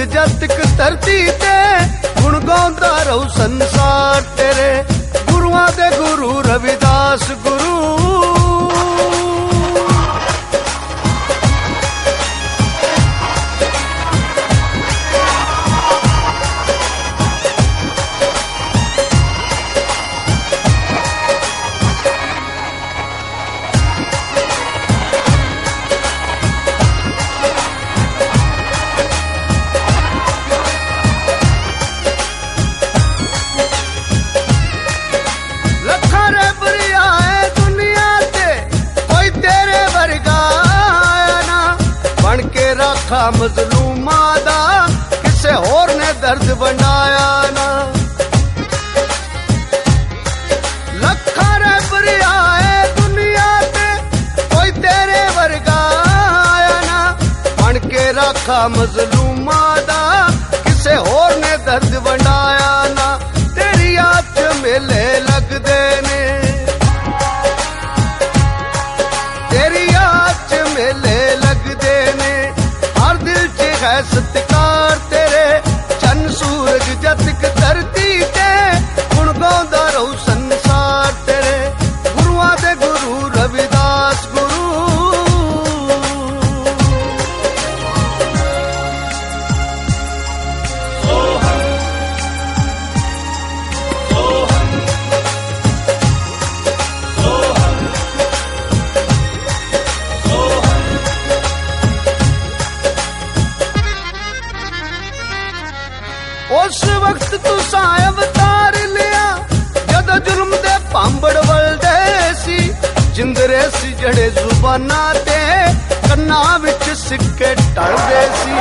ਸੂਰਜ ਜਦ ਤੱਕ ਧਰਤੀ ਤੇ ਗੁਣ ਗਾਉਂਦਾ ਰਹੂ ਸੰਸਾਰ ਤੇਰੇ, ਗੁਰੂਆਂ ਦੇ ਗੁਰੂ ਰਵਿਦਾਸ ਗੁਰੂ ਕੇ ਰਾਖਾ ਮਜ਼ਲੂਮਾਂ ਦਾ ਕਿਸੇ ਹੋਰ ਨੇ ਦਰਦ ਬਣਾਇਆ ਨਾ। ਲੱਖਾਂ ਰਬਰੀ ਆਏ ਦੁਨੀਆ ਤੇ ਕੋਈ ਤੇਰੇ ਵਰਗਾ ਆਇਆ ਨਾ। ਬਣ ਕੇ ਰਾਖਾ ਮਜ਼ਲੂਮ ਵਕਤ ਤੂੰ ਸਾਇ ਅਵਤਾਰ ਲਿਆ। ਜਦੋਂ ਜ਼ੁਲਮ ਦੇ ਭਾਂਬੜ ਵਲਦੇ ਸੀ, ਜਿੰਦਰੇ ਸੀ ਜੜੇ ਜ਼ੁਬਾਨਾਂ ਤੇ ਕੰਨਾਂ ਵਿੱਚ ਸਿੱਕੇ ਟਲਦੇ ਸੀ।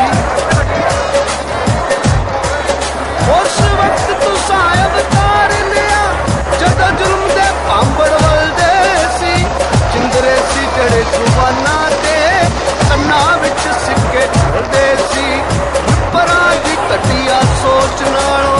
ਉਸ ਵਕਤ ਤੂੰ ਸਾਇ ਅਵਤਾਰ ਲਿਆ। ਜਦੋਂ ਜ਼ੁਲਮ ਦੇ ਭਾਂਬੜ ਵਲਦੇ ਸੀ, ਜਿੰਦਰੇ ਸੀ ਜੜੇ ਜ਼ੁਬਾਨਾਂ no, no.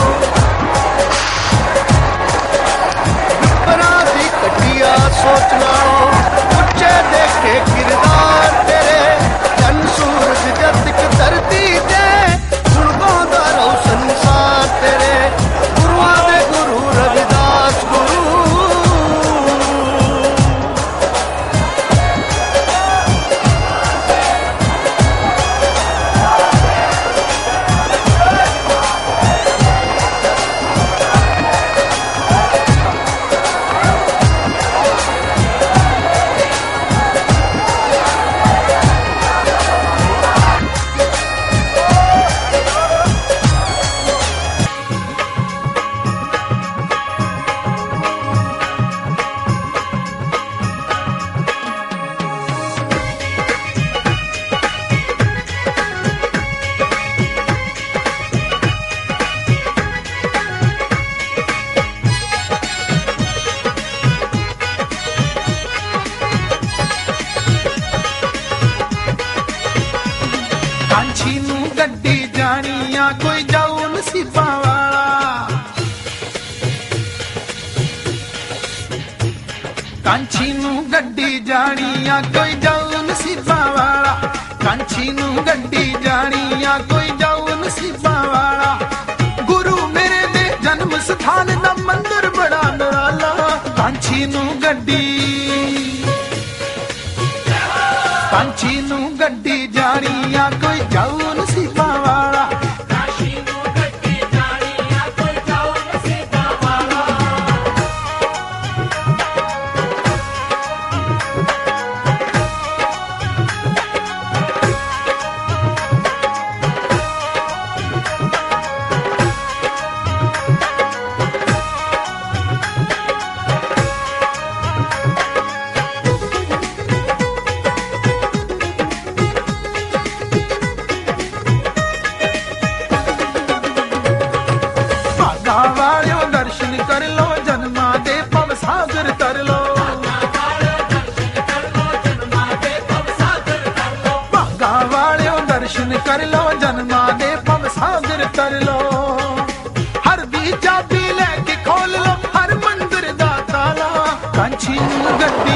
ਨੂੰ ਗੱਡੀ ਜਾਣੀ ਆ ਕੋਈ ਜਾਊ ਨਸੀਬਾਂ ਵਾਲਾ। ਕਾਂਛੀ ਨੂੰ ਗੱਡੀ ਜਾਣੀ ਆ ਕੋਈ ਜਾਊ ਨਸੀਬਾਂ ਵਾਲਾ। ਕਾਂਛੀ ਨੂੰ ਗੱਡੀ ਜਾਣੀ ਆ ਕੋਈ ਜਾਊ ਨਸੀਬਾਂ ਵਾਲਾ। ਗੁਰੂ ਮੇਰੇ ਦੇ ਜਨਮ ਸਥਾਨ ਦਾ ਮੰਦਰ ਬੜਾ ਨਿਰਾਲਾ। ਕਾਂਛੀ ਨੂੰ ਗੱਡੀ ਪੰਛੀ ਨੂੰ ਗੱਡੀ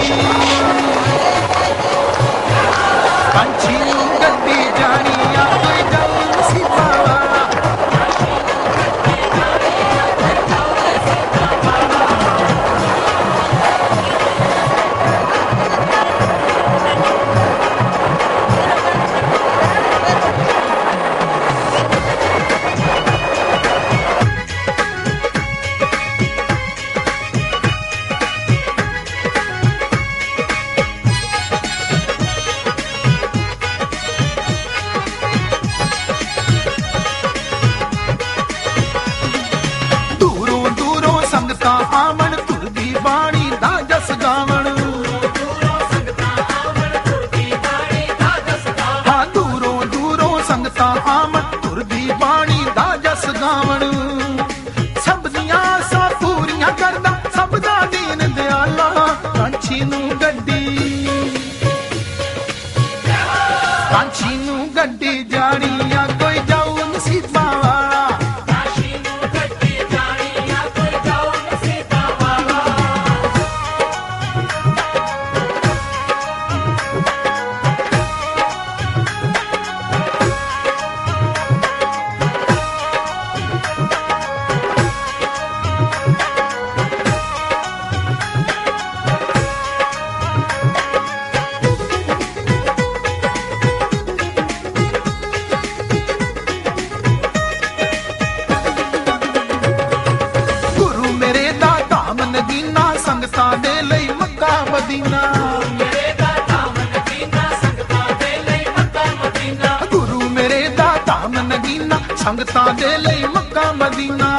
Thank you. ਸੰਗਤਾਂ ਦੇ ਲਈ ਮੱਕਾ ਮਦੀਨਾ।